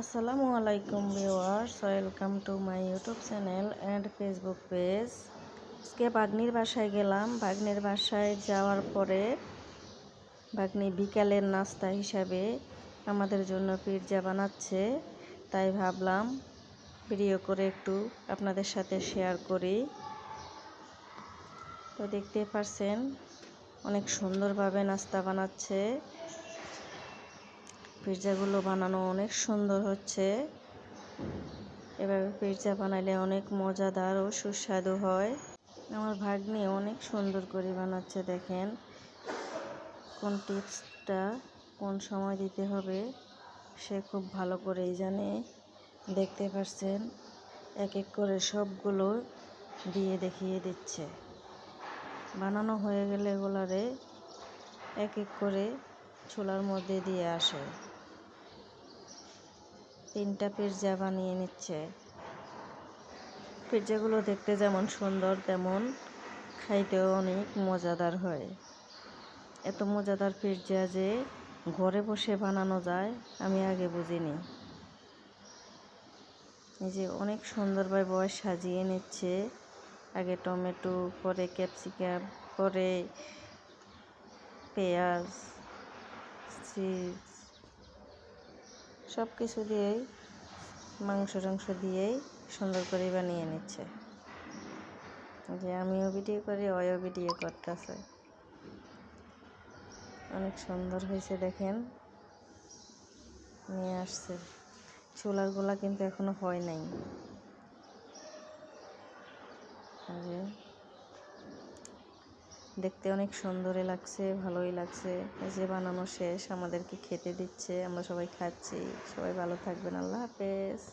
আসসালামু আলাইকুম viewers, welcome to my YouTube channel and Facebook page. আজকে বাগনির বাসায় গেলাম। বাগনির বাসায় যাওয়ার পরে বাগনি বিকালের নাস্তা হিসাবে আমাদের জন্য পিৎজা বানাচ্ছে, তাই ভাবলাম ভিডিও করে একটু আপনাদের সাথে শেয়ার করি। তো দেখতে পারছেন, অনেক সুন্দরভাবে নাস্তা বানাচ্ছে। পিৎজাগুলো বানানো অনেক সুন্দর হচ্ছে। এভাবে পিৎজা বানাইলে অনেক মজাদার ও সুস্বাদু হয়। আমার ভাগ্নি অনেক সুন্দর করে বানাচ্ছে, দেখেন। কোন টিপসটা কোন সময় দিতে হবে সে খুব ভালো করেই জানে। দেখতে পাচ্ছেন এক এক করে সবগুলো দিয়ে দেখিয়ে দিচ্ছে। বানানো হয়ে গেলে এগুলারে এক এক করে চুলার মধ্যে দিয়ে আসে। তিনটা পিৎজা বানিয়ে নিচ্ছে। পিৎজাগুলো দেখতে যেমন সুন্দর, তেমন খাইতেও অনেক মজাদার হয়। এত মজাদার পিৎজা যে ঘরে বসে বানানো যায়, আমি আগে বুঝিনি। এই যে অনেক সুন্দরভাবে বয়স সাজিয়ে নিচ্ছে। আগে টমেটো, পরে ক্যাপসিকাম, পরে পেঁয়াজ চিজ সব কিছু দিয়েই, মাংস টাংস দিয়েই সুন্দর করে বানিয়ে নিচ্ছে। যে আমিও ভিডিও করি ওয়ও ভিডিও করতেছে। অনেক সুন্দর হয়েছে, দেখেন। নিয়ে আসছে। চুলার গোলা কিন্তু এখনও হয় নাই। দেখতে অনেক সুন্দরই লাগছে, ভালোই লাগছে। যে বানানো শেষ, আমাদেরকে খেতে দিচ্ছে, আমরা সবাই খাচ্ছি। সবাই ভালো থাকবেন, আল্লাহ হাফেজ।